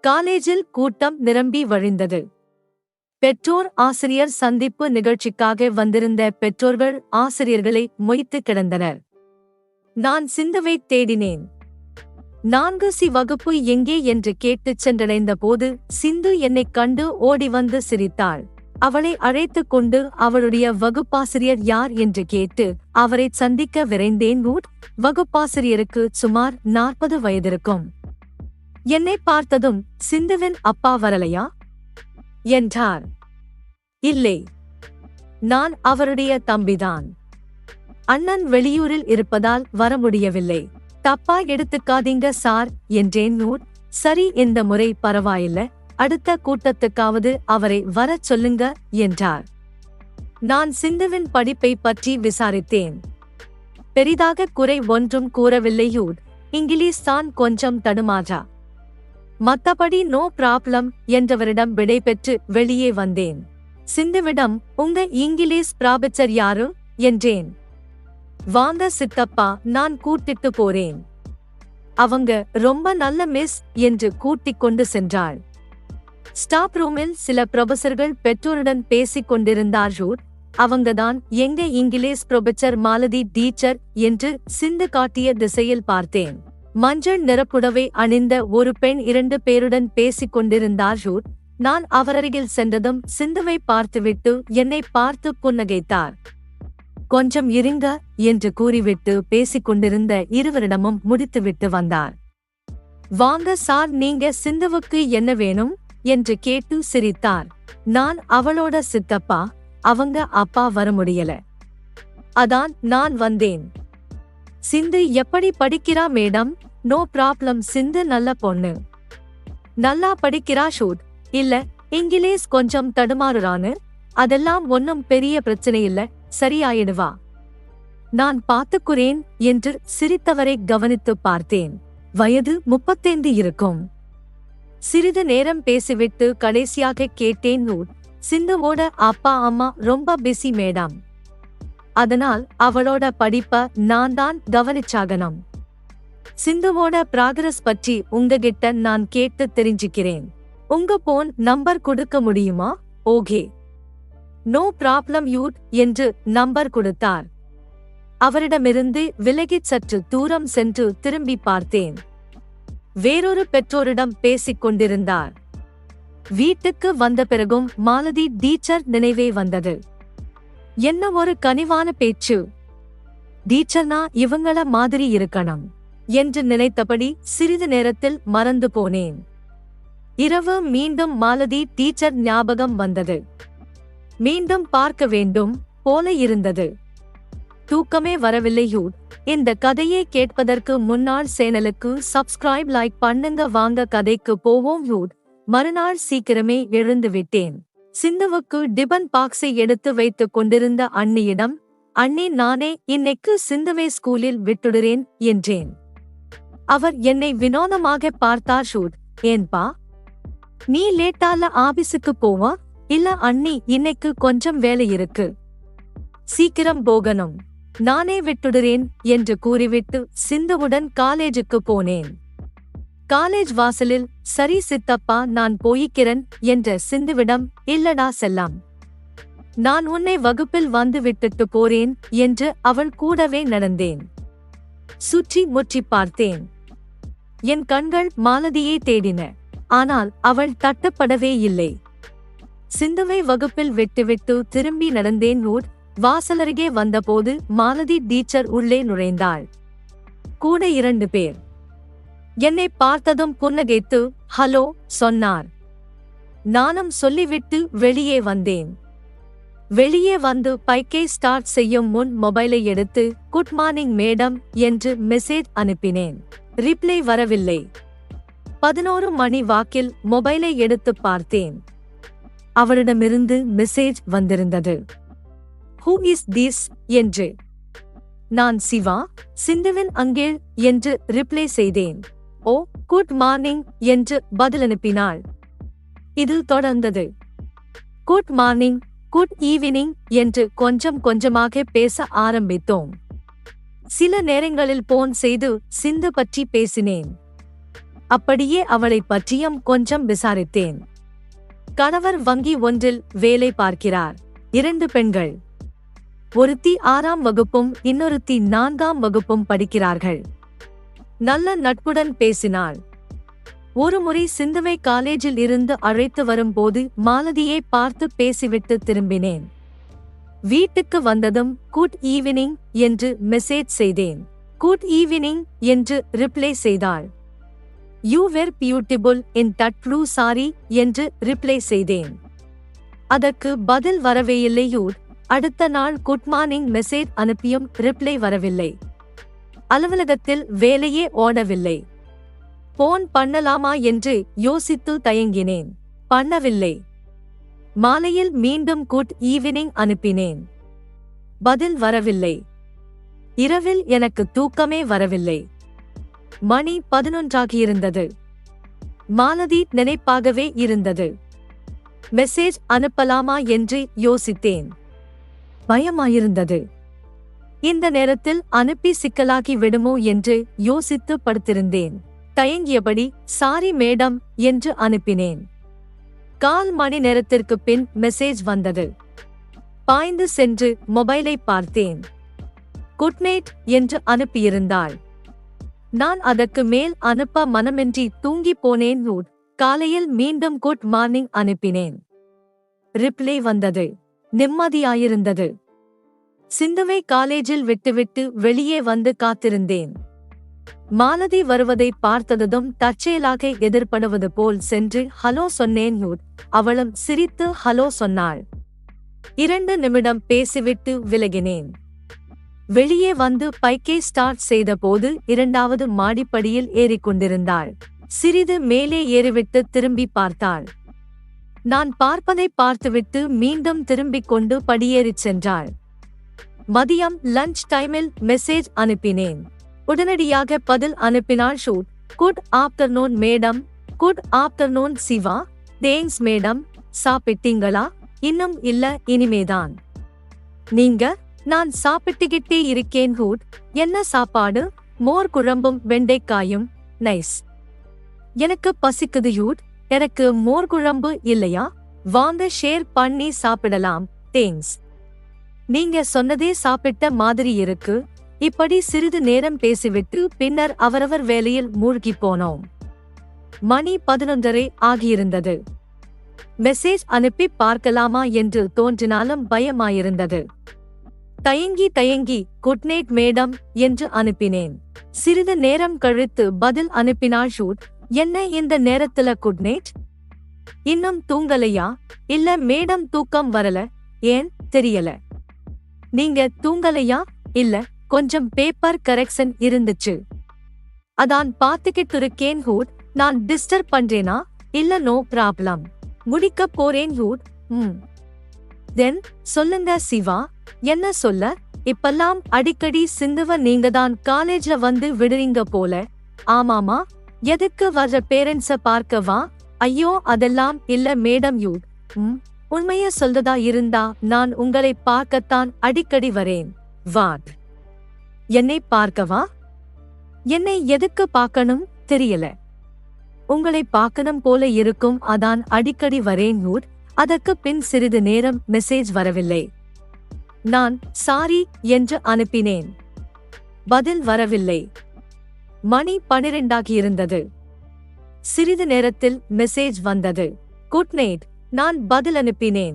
காலேஜில் கூட்டம் நிரம்பி வழிந்தது. பெற்றோர் ஆசிரியர் சந்திப்பு நிகழ்ச்சிக்காக வந்திருந்த பெற்றோர்கள் ஆசிரியர்களை மொய்த்து கிடந்தனர். நான் சிந்துவை தேடினேன். நான்கு சி வகுப்பு எங்கே? என்று கேட்டுச் சென்றடைந்த போது சிந்து என்னைக் கண்டு ஓடி வந்து சிரித்தாள். அவளை அழைத்துக் கொண்டு அவளுடைய வகுப்பாசிரியர் யார் என்று கேட்டு அவரை சந்திக்க விரைந்தேன். ஊட் வகுப்பாசிரியருக்கு சுமார் நாற்பது வயதிருக்கும். என்னை பார்த்ததும் சிந்துவின் அப்பா வரலையா? என்றார். இல்லை நான் அவருடைய தம்பிதான். அண்ணன் வெளியூரில் இருப்பதால் வர முடியவில்லை தப்பா எடுத்துக்காதீங்க சார் என்றேன் நூர். சரி இந்த முறை பரவாயில்ல. அடுத்த கூட்டத்துக்காவது அவரை வரச் சொல்லுங்க என்றார். நான் சிந்துவின் படிப்பை பற்றி விசாரித்தேன். பெரிதாக குறை ஒன்றும் கூறவில்லையூர் இங்கிலீஷ் தான் கொஞ்சம் தடுமாறா. மத்தபடி நோ ப்ராப்ளம் என்றவரிடம் விடைபெற்று வெளியே வந்தேன். சிந்துவிடம் உங்க இங்கிலீஷ் ப்ராபச்சர் யாரு? என்றேன். வாங்க சித்தப்பா நான் கூட்டிட்டு போறேன். அவங்க ரொம்ப நல்ல மிஸ் என்று கூட்டிக் கொண்டு சென்றாள். ஸ்டாப் ரூமில் சில ப்ரொபசர்கள் பெற்றோருடன் பேசிக் கொண்டிருந்தார்கள் அவங்கதான் எங்க இங்கிலீஷ் ப்ரொபச்சர் மாலதி டீச்சர் என்று சிந்து காட்டிய திசையில் பார்த்தேன். மஞ்சள் நிறப்புடவை அணிந்த ஒரு பெண் இரண்டு பேருடன் பேசிக் கொண்டிருந்தார்கள் நான் அவரருகில் சென்றதும் சிந்துவை பார்த்துவிட்டு என்னை பார்த்து புன்னகைத்தார். கொஞ்சம் இருங்க என்று கூறிவிட்டு பேசிக் கொண்டிருந்த இருவரிடமும் முடித்துவிட்டு வந்தார். வாங்க சார் நீங்க சிந்துவுக்கு என்ன வேணும்? என்று கேட்டு சிரித்தார். நான் அவளோட சித்தப்பா அவங்க அப்பா வர முடியல. அதான் நான் வந்தேன். சிந்து எப்படி படிக்கிறா மேடம்? நோ ப்ராப்ளம் சிந்து நல்ல பொண்ணு. நல்லா படிக்கிறா ஷூட். இல்ல இங்கிலீஷ் கொஞ்சம் தடுமாறுறான்னு? அதெல்லாம் ஒன்னும் பெரிய பிரச்சனை இல்ல சரியாயிடுவா. நான் பார்த்துக்குறேன் என்று சிரித்தவரை கவனித்து பார்த்தேன். வயது முப்பத்தைந்து இருக்கும். சிறிது நேரம் பேசிவிட்டு கடைசியாக கேட்டேன் நூட் சிந்துவோட அப்பா அம்மா ரொம்ப பிஸி மேடம். அதனால் அவளோட படிப்ப நான் தான் கவனிச்சாகணும். சிந்துவோட ப்ராக்ரஸ் பற்றி உங்ககிட்ட நான் கேட்டு தெரிஞ்சுக்கிறேன். உங்க போன் நம்பர் கொடுக்க முடியுமா? ஓகே. நோ ப்ராப்ளம் யூட் என்று நம்பர் கொடுத்தார். அவரிடமிருந்து விலகிச் சற்று தூரம் சென்று திரும்பி பார்த்தேன். வேறொரு பெற்றோரிடம் பேசிக் கொண்டிருந்தார். வீட்டுக்கு வந்த பிறகும் மாலதி டீச்சர் நினைவே வந்தது. என்ன ஒரு கனிவான பேச்சு? டீச்சர்னா இவங்கள மாதிரி இருக்கணும் என்று நினைத்தபடி சிறிது நேரத்தில் மறந்து போனேன். இரவு மீண்டும் மாலதி டீச்சர் ஞாபகம் வந்தது. மீண்டும் பார்க்க வேண்டும் போல இருந்தது. தூக்கமே வரவில்லை யூட் இந்த கதையை கேட்பதற்கு முன்னாள் சேனலுக்கு சப்ஸ்கிரைப் லைக் பண்ணுங்க வாங்க கதைக்கு போவோம் யூட் மறுநாள் சீக்கிரமே எழுந்து விட்டேன். சிந்துவுக்கு டிபன் பாக்ஸை எடுத்து வைத்துக் கொண்டிருந்த அண்ணியிடம் அண்ணி நானே இன்னைக்கு சிந்துவை ஸ்கூலில் விட்டுடுறேன் என்றேன். அவர் என்னை வினோதமாக பார்த்தார் ஷூட் ஏன்பா? நீ லேட்டால ஆபீஸுக்கு போவா? இல்ல அண்ணி இன்னைக்கு கொஞ்சம் வேலை இருக்கு. சீக்கிரம் போகணும். நானே விட்டுடுறேன் என்று கூறிவிட்டு சிந்துவுடன் காலேஜுக்கு போனேன். காலேஜ் வாசலில் சரி சித்தப்பா நான் போயிக்கிறேன் என்ற சிந்துவிடம் இல்லடா செல்லாம். நான் உன்னை வகுப்பில் வந்து விட்டுட்டு போறேன் என்று அவள் கூடவே நடந்தேன். சுற்றி முற்றி பார்த்தேன். என் கண்கள் மாலதியை தேடின. ஆனால் அவள் தட்டப்படவே இல்லை. சிந்துவை வகுப்பில் விட்டுவிட்டு திரும்பி நடந்தேன் ஊர் வாசலருகே வந்தபோது மாலதி டீச்சர் உள்ளே நுழைந்தாள். கூட இரண்டு பேர். என்னை பார்த்ததும் புன்னகைத்து ஹலோ சொன்னார். நானும் சொல்லிவிட்டு வெளியே வந்தேன். வெளியே வந்து பைக்கை ஸ்டார்ட் செய்யும் முன் மொபைலை எடுத்து குட் மார்னிங் மேடம் என்று மெசேஜ் அனுப்பினேன். ரிப்ளை வரவில்லை. பதினோரு மணி வாக்கில் மொபைலை எடுத்து பார்த்தேன். அவரிடமிருந்து மெசேஜ் வந்திருந்தது. Who is this? என்று. நான் சிவா சிந்துவின் அங்கே என்று ரிப்ளை செய்தேன். ஓ குட் மார்னிங் என்று பதில் அனுப்பினாள். இது தொடர்ந்தது. குட் மார்னிங் குட் ஈவினிங் என்று கொஞ்சம் கொஞ்சமாக பேச ஆரம்பித்தோம். சில நேரங்களில் போன் செய்து சிந்து பற்றி பேசினேன். அப்படியே அவளை பற்றியும் கொஞ்சம் விசாரித்தேன். கணவர் வங்கி ஒன்றில் வேலை பார்க்கிறார். இரண்டு பெண்கள். ஒருத்தி ஆறாம் வகுப்பும் இன்னொருத்தி நான்காம் வகுப்பும் படிக்கிறார்கள். நல்ல நட்புடன் பேசினாள். ஒருமுறை சிந்துவை காலேஜில் இருந்து அழைத்து வரும்போது மாலதியை பார்த்து பேசிவிட்டு திரும்பினேன். வீட்டுக்கு வந்ததும் குட் ஈவினிங் என்று மெசேஜ் செய்தேன். குட் ஈவினிங் என்று ரிப்ளை செய்தாள். You ver beautiful in that blue sari என்று ரிப்ளை செய்தேன். அதற்கு பதில் வரவேயில்லையூர் அடுத்த நாள் குட் மார்னிங் மெசேஜ் அனுப்பியும் ரிப்ளை வரவில்லை. அலுவலகத்தில் வேலையே ஓடவில்லை. போன் பண்ணலாமா என்று யோசித்து தயங்கினேன். பண்ணவில்லை. மாலையில் மீண்டும் குட் ஈவினிங் அனுப்பினேன். பதில் வரவில்லை. இரவில் எனக்கு தூக்கமே வரவில்லை. மணி பதினொன்றாகியிருந்தது. மாலதி நினைப்பாகவே இருந்தது. மெசேஜ் அனுப்பலாமா என்று யோசித்தேன். பயமாயிருந்தது. இந்த நேரத்தில் அனுப்பி சிக்கலாகி விடுமோ என்று யோசித்து படுத்திருந்தேன் தயங்கியபடி சாரி மேடம் என்று அனுப்பினேன். கால் மணி நேரத்திற்கு பின் மெசேஜ் வந்தது. பாய்ந்து சென்று மொபைலை பார்த்தேன். குட் நைட் என்று அனுப்பியிருந்தாள். நான் அதற்கு மேல் அனுப்ப மனமின்றி தூங்கி போனேன் நூட் காலையில் மீண்டும் குட் மார்னிங் அனுப்பினேன். ரிப்ளை வந்தது. நிம்மதியாயிருந்தது. சிந்துவை காலேஜில் விட்டுவிட்டு வெளியே வந்து காத்திருந்தேன். மாலதி வருவதை பார்த்ததும் தற்செயலாக எதிர்படுவது போல் சென்று ஹலோ சொன்னேன் அவளும் சிரித்து ஹலோ சொன்னாள். இரண்டு நிமிடம் பேசிவிட்டு விலகினேன். வெளியே வந்து பைக்கை ஸ்டார்ட் செய்தபோது இரண்டாவது மாடிப்படியில் ஏறிக்கொண்டிருந்தாள். சிறிது மேலே ஏறிவிட்டு திரும்பி பார்த்தாள். நான் பார்ப்பதை பார்த்துவிட்டு மீண்டும் திரும்பிக் கொண்டு படியேறிச் சென்றாள். மதியம் லஞ்ச் டைமில் மெசேஜ் அனுப்பினேன். உடனடியாக பதில் அனுப்பினாள் shoot. Good afternoon madam good afternoon Siva. Thanks madam சாப்பிட்டீங்களா? இன்னும் இல்ல இனிமேதான். நீங்க நான் சாப்பிட்டுக்கிட்டே இருக்கேன் ஹூட். என்ன சாப்பாடு? மோர் குழம்பும் வெண்டைக்காயும். நைஸ் எனக்கு பசிக்குது யூட் எனக்கு மோர் குழம்பு இல்லையா? வாங்க ஷேர் பண்ணி சாப்பிடலாம். தேங்க்ஸ் நீங்க சொன்னதே சாப்பிட்ட மாதிரி இருக்கு. இப்படி சிறிது நேரம் பேசிவிட்டு பின்னர் அவரவர் வேலையில் மூழ்கி போனோம். மணி பதினொன்றரை ஆகியிருந்தது. மெசேஜ் அனுப்பி பார்க்கலாமா என்று தோன்றினாலும் பயமாயிருந்தது. தயங்கி தயங்கி குட் நைட் மேடம் என்று அனுப்பினேன். சிறிது நேரம் கழித்து பதில் அனுப்பினாள் ஷூட். என்ன இந்த நேரத்துல குட் நைட்? இன்னும் தூங்கலையா? இல்ல மேடம் தூக்கம் வரல? ஏன் தெரியல? நீங்க தூங்கலையா? இல்ல கொஞ்சம் பேப்பர் கரெக்ஷன் இருந்துச்சு. அதான் பாத்துக்கிட்டு இருக்கேன் ஹூட் நான் டிஸ்டர்ப் பண்றேனா? இல்ல நோ ப்ராப்ளம் முடிக்க போறேன் ஹூட். ம். தென் சொல்லுங்க சிவா. என்ன சொல்ல? இப்பெல்லாம் அடிக்கடி சிந்துவ நீங்க தான் காலேஜ்ல வந்து விடுறீங்க போல. ஆமாமா? எதுக்கு வர்ற பேரண்ட்ஸ பார்க்கவா? ஐயோ அதெல்லாம் இல்ல மேடம் யூட் ம். உண்மைய சொல்றதா இருந்தா நான் உங்களை பார்க்கத்தான் அடிக்கடி வரேன். வாட் என்னை பார்க்கவா? என்னை எதுக்கு பார்க்கணும்? தெரியல. உங்களை பார்க்கணும் போல இருக்கும் அதான் அடிக்கடி வரேன் நூட் அதற்கு பின் சிறிது நேரம் மெசேஜ் வரவில்லை. நான் சாரி என்று அனுப்பினேன். பதில் வரவில்லை. மணி பனிரெண்டாகியிருந்தது. சிறிது நேரத்தில் மெசேஜ் வந்தது. Good night. நான் பதில் அனுப்பினேன்.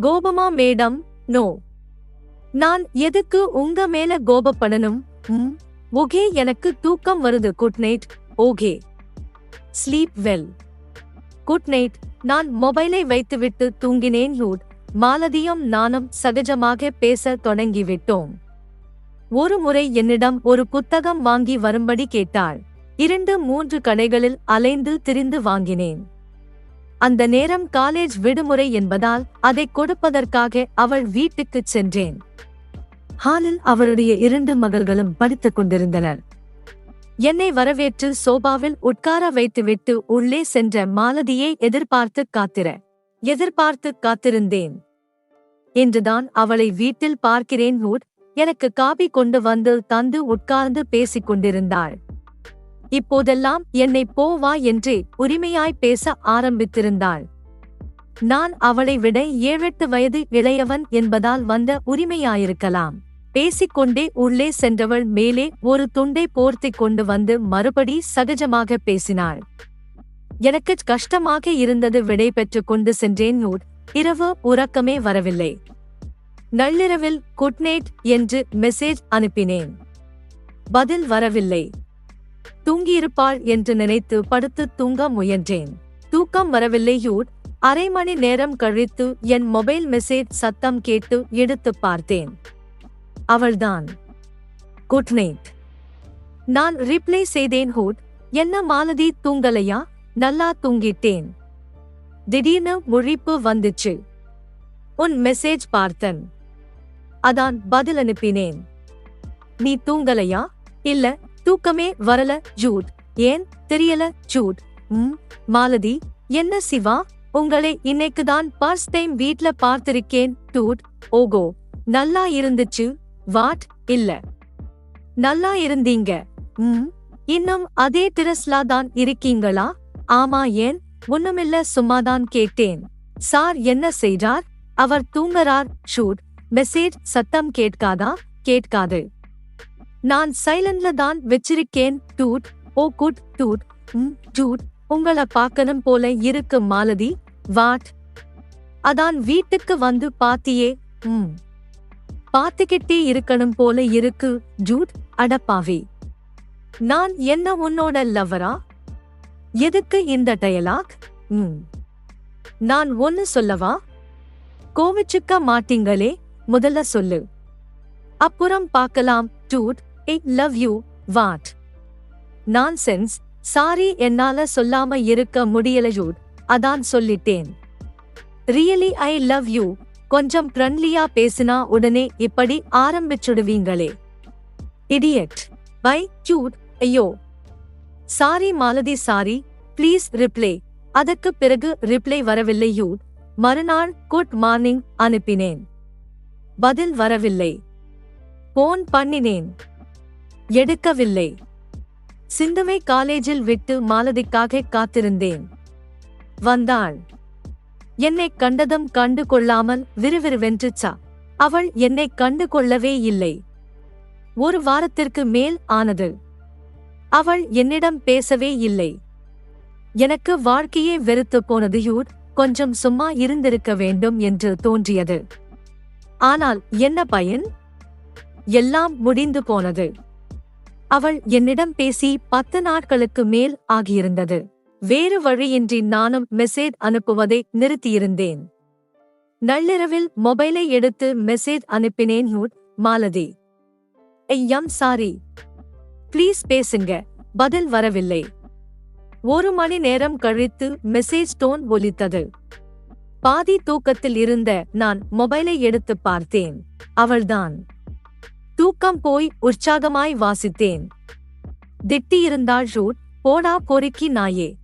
கோபமா மேடம்? நோ. நான் எதுக்கு உங்க மேல கோபப்படணும்? ம். ஓகே எனக்கு தூக்கம் வருது. Good night okay. Sleep well good night நான் மொபைலை வைத்துவிட்டு தூங்கினேன். ஹூட் மாலதியும் நானும் சகஜமாக பேச தொடங்கிவிட்டோம். ஒரு முறை என்னிடம் ஒரு புத்தகம் வாங்கி வரும்படி கேட்டாள். இரண்டு மூன்று கடைகளில் அலைந்து திரிந்து வாங்கினேன். அந்த நேரம் காலேஜ் விடுமுறை என்பதால் அதை கொடுப்பதற்காக அவள் வீட்டுக்குச் சென்றேன். ஹாலில் அவருடைய இரண்டு மகள்களும் படித்துக் கொண்டிருந்தனர். என்னை வரவேற்று சோபாவில் உட்கார வைத்துவிட்டு உள்ளே சென்ற மாலதியை எதிர்பார்த்து காத்திர எதிர்பார்த்து காத்திருந்தேன். இன்றுதான் அவளை வீட்டில் பார்க்கிறேன் ஹூட் எனக்கு காபி கொண்டு வந்து தந்து உட்கார்ந்து பேசிக் கொண்டிருந்தாள். இப்போதெல்லாம் என்னை போ வா என்று உரிமையாய் பேச ஆரம்பித்திருந்தாள். நான் அவளை விட ஏழெட்டு வயது இளையவன் என்பதால் வந்த உரிமையாயிருக்கலாம். பேசிக்கொண்டே உள்ளே சென்றவள் மேலே ஒரு துண்டை போர்த்திக் கொண்டு வந்து மறுபடி சகஜமாக பேசினாள். எனக்கு கஷ்டமாக இருந்தது விடை பெற்றுக் கொண்டு சென்றேன் நூட். இரவு உறக்கமே வரவில்லை. நள்ளிரவில் குட்நேட் என்று மெசேஜ் அனுப்பினேன். பதில் வரவில்லை. தூங்கியிருப்பாள் என்று நினைத்து படுத்து தூங்க முயன்றேன். தூக்கம் வரவில்லையூட் அரை மணி நேரம் கழித்து என் மொபைல் மெசேஜ் சத்தம் கேட்டு எடுத்து பார்த்தேன். அவள்தான். Good night. நான் ரிப்ளை செய்தேன் ஹூட். என்ன மாலதி தூங்கலையா? நல்லா தூங்கிட்டேன். திடீர்னு முழிப்பு வந்துச்சு. உன் மெசேஜ் பார்த்தன். அதான் பதில் அனுப்பினேன். நீ தூங்கலையா? இல்ல தூக்கமே வரல ஜூட். ஏன்? தெரியல ஜூட். ம் மாலதி என்ன சிவா? உங்களை இன்னைக்கு தான் ஃபர்ஸ்ட் டைம் வீட்ல பார்த்திருக்கேன் டூட். ஓகோ. நல்லா இருந்துச்சு. வாட்? இல்ல. நல்லா இருந்தீங்க. ம். இன்னும் அதே டிரஸ்லா தான் இருக்கீங்களா? ஆமா ஏன்? ஒண்ணுமில்ல சும்மாதான் கேட்டேன். சார் என்ன செய்றார்? அவர் தூங்குறார் ஷூட் மெசேஜ் சத்தம் கேட்காதா? கேட்காது. நான் சைலண்ட்ல தான் வச்சிருக்கேன் dude oh good dude hmm dude உங்களை பார்க்கணும் போல இருக்கு மாலதி வாட்? அதான் வீட்டுக்கு வந்து பாத்தியே ம். பாத்துக்கிட்டே இருக்கணும் போல இருக்கு ஜூட் அடப்பாவே நான் என்ன உன்னோட லவரா எதுக்கு இந்த டயலாக்? ம். நான் ஒன்னு சொல்லவா? கோவிச்சுக்க மாட்டீங்களே முதல்ல சொல்லு. அப்புறம் பார்க்கலாம் dude I love you what? Nonsense sorry என்னால சொல்லாம இருக்க முடியலையூட் அதான் சொல்லிட்டேன். ரியலி ஐ லவ் யூ கொஞ்சம் ஃப்ரெண்ட்லியா பேசினா உடனே இப்படி ஆரம்பிச்சுடுவீங்களே. இடியட் பை கியூட் ஐயோ. Sorry Malathi sorry. Please reply அதற்கு பிறகு ரிப்ளை வரவில்லை யூட் மறுநாள் குட் மார்னிங் அனுப்பினேன். பதில் வரவில்லை. போன் பண்ணினேன். எடுக்கவில்லை. சிந்துமை காலேஜில் விட்டு மாலதிக்காக காத்திருந்தேன். வந்தாள். என்னை கண்டதும் கண்டு கொள்ளாமல் விறுவிறுவென்றுச்சா அவள் என்னை கண்டு கொள்ளவே இல்லை. ஒரு வாரத்திற்கு மேல் ஆனது. அவள் என்னிடம் பேசவே இல்லை. எனக்கு வாழ்க்கையே வெறுத்து போனதையூர் கொஞ்சம் சும்மா இருந்திருக்க வேண்டும் என்று தோன்றியது. ஆனால் என்ன பயன்? எல்லாம் முடிந்து போனது. அவள் என்னிடம் பேசி பத்து நாட்களுக்கு மேல் ஆகியிருந்தது. வேறு வழியின்றி நானும் மெசேஜ் அனுப்புவதை நிறுத்தியிருந்தேன். நள்ளிரவில் மொபைலை எடுத்து மெசேஜ் அனுப்பினேன் யூட் மாலதி. ஐயம் சாரி ப்ளீஸ் பேசுங்க. பதில் வரவில்லை. ஒரு மணி நேரம் கழித்து மெசேஜ் டோன் ஒலித்தது. பாதி தூக்கத்தில் இருந்த நான் மொபைலை எடுத்து பார்த்தேன். அவள்தான். தூக்கம் போய் உற்சாகமாய் வாசித்தேன். திட்டியிருந்தாள் ரூட் போடா பொறுக்கி நாயே.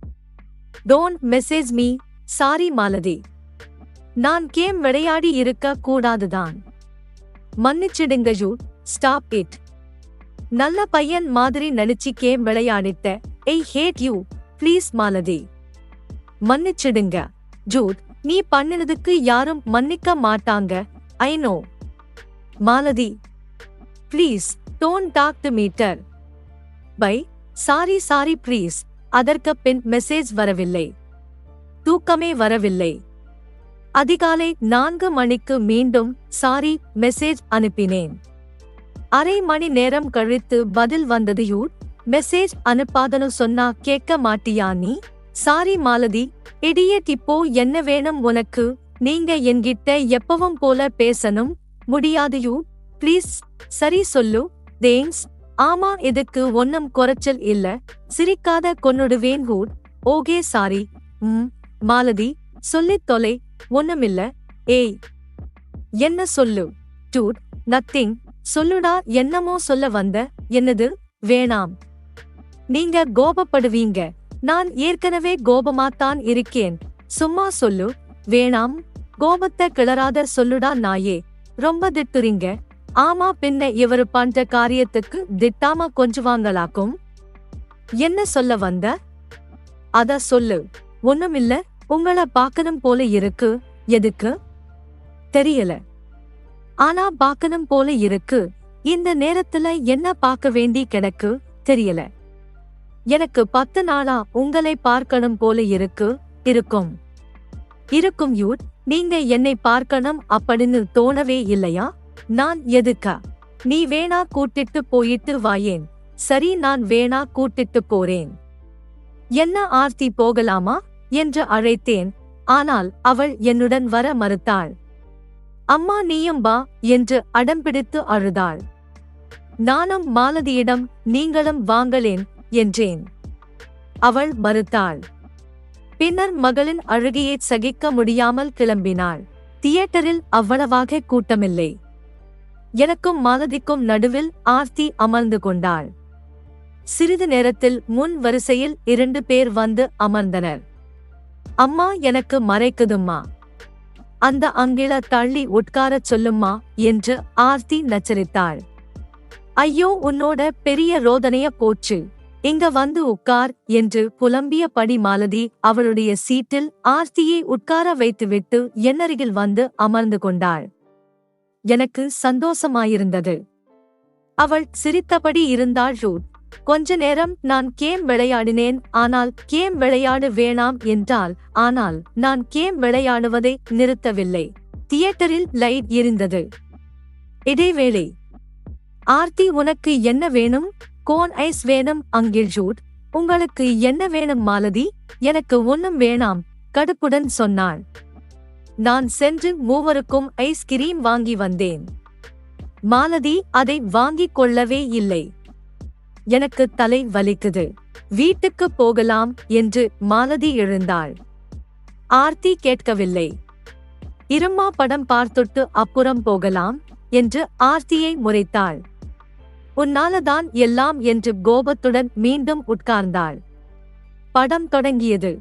Don't message me sorry Malathi. நான் கேம் விளையாடி இருக்க கூடாதுதான். மன்னிச்சிடுங்க ஜூ ஸ்டாப் இட் நல்ல பையன் மாதிரி நடிச்சு game விளையாடிட்ட. I hate you. Please Malathi. மன்னிச்சிடுங்க. ஜூட் நீ பண்ணினதுக்கு யாரும் மன்னிக்க மாட்டாங்க. I know. Malathi please don't talk to metre bye sorry sorry please அதற்கு பின் மெசேஜ் வரவில்லை. தூக்கமே வரவில்லை. அதிகாலை நான்கு மணிக்கு மீண்டும் சாரி மெசேஜ் அனுப்பினேன். அரை மணி நேரம் கழித்து பதில் வந்தது யூட் மெசேஜ் அனுப்பாதனு சொன்னா கேட்க மாட்டியா நீ? சாரி மாலதி. இடியட் இப்போ என்ன வேணும் உனக்கு? நீங்க என்கிட்ட எப்பவும் போல பேசணும். முடியாதையூ ப்ளீஸ் சரி சொல்லு. தேங்க்ஸ் ஆமா இதுக்கு ஒன்னும் குறைச்சல் இல்ல. சிரிக்காத கொன்னுடுவேன் ஹூட் ஓகே சாரி. ம் மாலதி சொல்லித் தொலை. ஒண்ணுமில்ல ஏய் என்ன சொல்லு? Dude nothing. சொல்லுடா என்னமோ சொல்ல வந்த. என்னது? வேணாம். நீங்க கோபப்படுவீங்க. நான் ஏற்கனவே கோபமாத்தான் இருக்கேன். சும்மா சொல்லு. வேணாம். கோபத்தை கிளறாத சொல்லுடா நாயே. ரொம்ப திட்டுறீங்க. ஆமா பின்ன இவரு பண்ற காரியத்துக்கு திட்டாம கொஞ்சுவாங்களாக்கும் என்ன சொல்ல வந்த? அத சொல்லு. ஒண்ணுமில்ல உங்கள பாக்கணும் போல இருக்கு. எதுக்கு? தெரியல. ஆனா பாக்கணும் போல இருக்கு. இந்த நேரத்துல என்ன பார்க்க வேண்டி கிடக்கு? தெரியல. எனக்கு பத்து நாளா உங்களை பார்க்கணும் போல இருக்கு. இருக்கும். இருக்கும் யூட் நீங்க என்னை பார்க்கணும் அப்படின்னு தோணவே இல்லையா? நான் எதுக்கா? நீ வேணா கூட்டிட்டு போயிட்டு வாயேன். சரி நான் வேணா கூட்டிட்டு போறேன். என்ன ஆர்த்தி போகலாமா? என்று அழைத்தேன். ஆனால் அவள் என்னுடன் வர மறுத்தாள். அம்மா நீயும் வா என்று அடம்பிடித்து அழுதாள். நானும் மாலதியிடம் நீங்களும் வாங்களேன் என்றேன். அவள் மறுத்தாள். பின்னர் மகளின் அழுகையை சகிக்க முடியாமல் கிளம்பினாள். தியேட்டரில் அவ்வளவாக கூட்டமில்லை. எனக்கும் மாலதிக்கும் நடுவில் ஆர்த்தி அமர்ந்து கொண்டாள். சிறிது நேரத்தில் முன் வரிசையில் இரண்டு பேர் வந்து அமர்ந்தனர். அம்மா எனக்கு மறைக்குதும்மா. அந்த அங்கில தள்ளி உட்காரச் சொல்லும்மா என்று ஆர்த்தி நச்சரித்தாள். ஐயோ உன்னோட பெரிய ரோதனைய போச்சு. இங்க வந்து உட்கார் என்று புலம்பியபடி மாலதி அவளுடைய சீட்டில் ஆர்த்தியை உட்கார வைத்துவிட்டு என்னருகில் வந்து அமர்ந்து கொண்டாள். எனக்கு சந்தோஷமாயிருந்தது. அவள் சிரித்தபடி இருந்தாள் ரூட். கொஞ்ச நேரம் நான் கேம் விளையாடினேன் ஆனால் கேம் விளையாடு வேணாம் என்றால் ஆனால் நான் கேம் விளையாடுவதை நிறுத்தவில்லை. தியேட்டரில் லைட் எரிந்தது. இடைவேளை. ஆர்த்தி உனக்கு என்ன வேணும்? கோன் ஐஸ் வேணும் அங்கில் ஜூட் உங்களுக்கு என்ன வேணும் மாலதி? எனக்கு ஒன்னும் வேணாம் கடுப்புடன் சொன்னாள். நான் சென்று மூவருக்கும் ஐஸ்கிரீம் வாங்கி வந்தேன். மாலதி அதை வாங்கிக் கொள்ளவே இல்லை. எனக்கு தலை வலிக்குது. வீட்டுக்கு போகலாம் என்று மாலதி எழுந்தாள். ஆர்த்தி கேட்கவில்லை. இரும்மா படம் பார்த்துட்டு அப்புறம் போகலாம் என்று ஆர்த்தியை முறைத்தாள். உன்னாலதான் எல்லாம் என்று கோபத்துடன் மீண்டும் உட்கார்ந்தாள். படம் தொடங்கியது.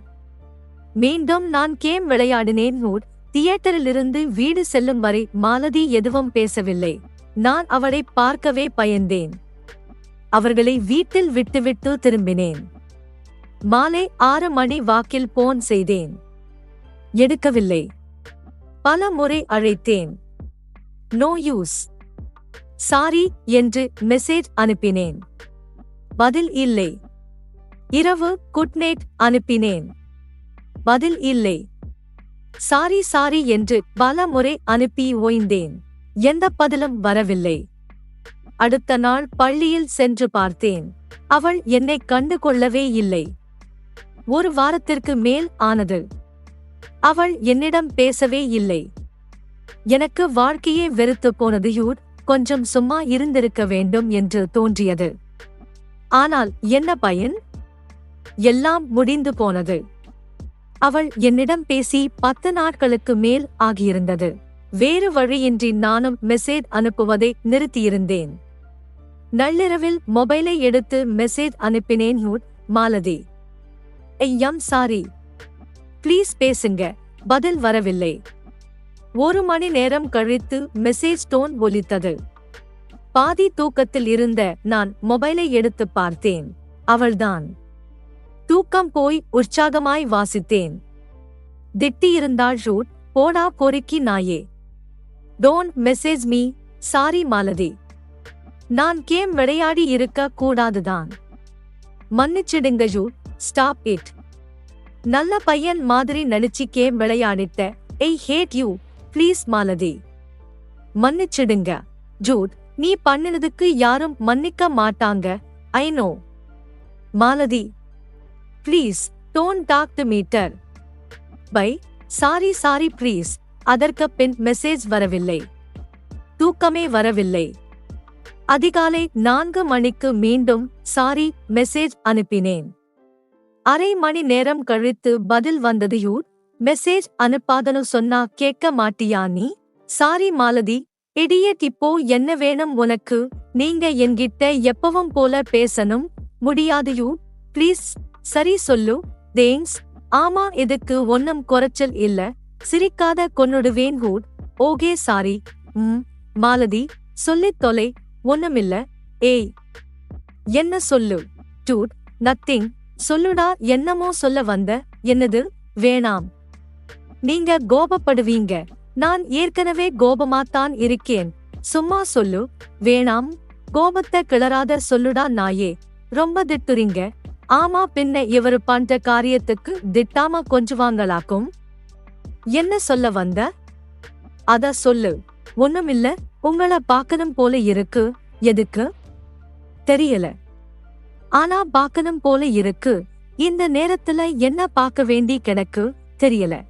மீண்டும் நான் கேம் விளையாடினேன் நூட் தியேட்டரிலிருந்து வீடு செல்லும் வரை மாலதி எதுவும் பேசவில்லை. நான் அவளை பார்க்கவே பயந்தேன். அவர்களை வீட்டில் விட்டுவிட்டு திரும்பினேன். மாலை ஆறு மணி வாக்கில் போன் செய்தேன். எடுக்கவில்லை. பல முறை அழைத்தேன். No use. சாரி என்று மெசேஜ் அனுப்பினேன். பதில் இல்லை. இரவு குட் நைட் அனுப்பினேன். பதில் இல்லை. சாரி சாரி என்று பல முறை அனுப்பி ஓய்ந்தேன். எந்த பதிலும் வரவில்லை. அடுத்த நாள் பள்ளியில் சென்று பார்த்தேன். அவள் என்னை கண்டு கொள்ளவே இல்லை. ஒரு வாரத்திற்கு மேல் ஆனது. அவள் என்னிடம் பேசவே இல்லை. எனக்கு வாழ்க்கையே வெறுத்து போனது யூட் கொஞ்சம் சும்மா இருந்திருக்க வேண்டும் என்று தோன்றியது. ஆனால் என்ன பயன்? எல்லாம் முடிந்து போனது. அவள் என்னிடம் பேசி பத்து நாட்களுக்கு மேல் ஆகியிருந்தது. வேறு வழியின்றி நானும் மெசேஜ் அனுப்புவதை நிறுத்தியிருந்தேன். நள்ளிரவில் மொபைலை எடுத்து மெசேஜ் அனுப்பினேன் யூட் மாலதி. ஐயம் சாரி ப்ளீஸ் பேசுங்க. பதில் வரவில்லை. ஒரு மணி நேரம் கழித்து மெசேஜ் டோன் ஒலித்தது. பாதி தூக்கத்தில் இருந்த நான் மொபைலை எடுத்து பார்த்தேன். அவள்தான். தூக்கம் போய் உற்சாகமாய் வாசித்தேன். திட்டியிருந்தாள் ரூட் போடா பொறுக்கி நாயே. Don't message me sorry Malathi. நான் கேம் விளையாடி இருக்க கூடாதுதான். மன்னிச்சிடுங்க ஜூட் ஸ்டாப் இட் நல்ல பையன் மாதிரி நடிச்சு game விளையாடிட்ட. I hate you please Malathi. மன்னிச்சிடுங்க. ஜூட் நீ பண்ணினதுக்கு யாரும் மன்னிக்க மாட்டாங்க. I know Malathi please don't talk to metre bye sorry sorry please அதற்கு பின் மெசேஜ் வரவில்லை. தூக்கமே வரவில்லை. அதிகாலை நான்கு மணிக்கு மீண்டும் சாரி மெசேஜ் அனுப்பினேன். அரை மணி நேரம் கழித்து பதில் வந்தது மெசேஜ் அனுப்பாதனு சொன்னா கேட்க மாட்டியா நீ? சாரி மாலதி. இடியட் இப்போ என்ன வேணும் உனக்கு? நீங்க என்கிட்ட எப்பவும் போல பேசணும். முடியாது யூ ப்ளீஸ் சரி சொல்லு தேங்க்ஸ். ஆமா இதுக்கு ஒன்னும் குறைச்சல் இல்ல. சிரிக்காத கொன்னுடுவேன் ஹூட். Okay sorry. ம் மாலதி சொல்லி தொலை. ஒண்ணுமில்ல. ஏய். என்ன சொல்லு? Dude nothing. சொல்லுடா என்னமோ சொல்ல வந்த. என்னது? வேணாம். நீங்க கோபப்படுவீங்க. நான் ஏற்கனவே கோபமாத்தான் இருக்கேன். சும்மா சொல்லு. வேணாம். கோபத்தை கிளறாத சொல்லுடா நாயே. ரொம்ப திட்டுறீங்க. ஆமா பின்ன இவரு பண்ற காரியத்துக்கு திட்டாம கொஞ்சுவாங்களாக்கும் என்ன சொல்ல வந்த? அத சொல்லு. ஒண்ணுமில்ல உங்கள பாக்கணும் போல இருக்கு. எதுக்கு? தெரியல. ஆனா பாக்கணும் போல இருக்கு. இந்த நேரத்துல என்ன பார்க்க வேண்டி கிடக்கு? தெரியல.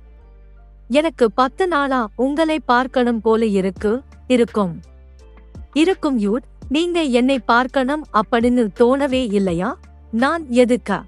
எனக்கு பத்து நாளா உங்களை பார்க்கணும் போல இருக்கு. இருக்கும். இருக்கும் யூட் நீங்க என்னை பார்க்கணும் அப்படின்னு தோணவே இல்லையா? நான் எதுக்கா?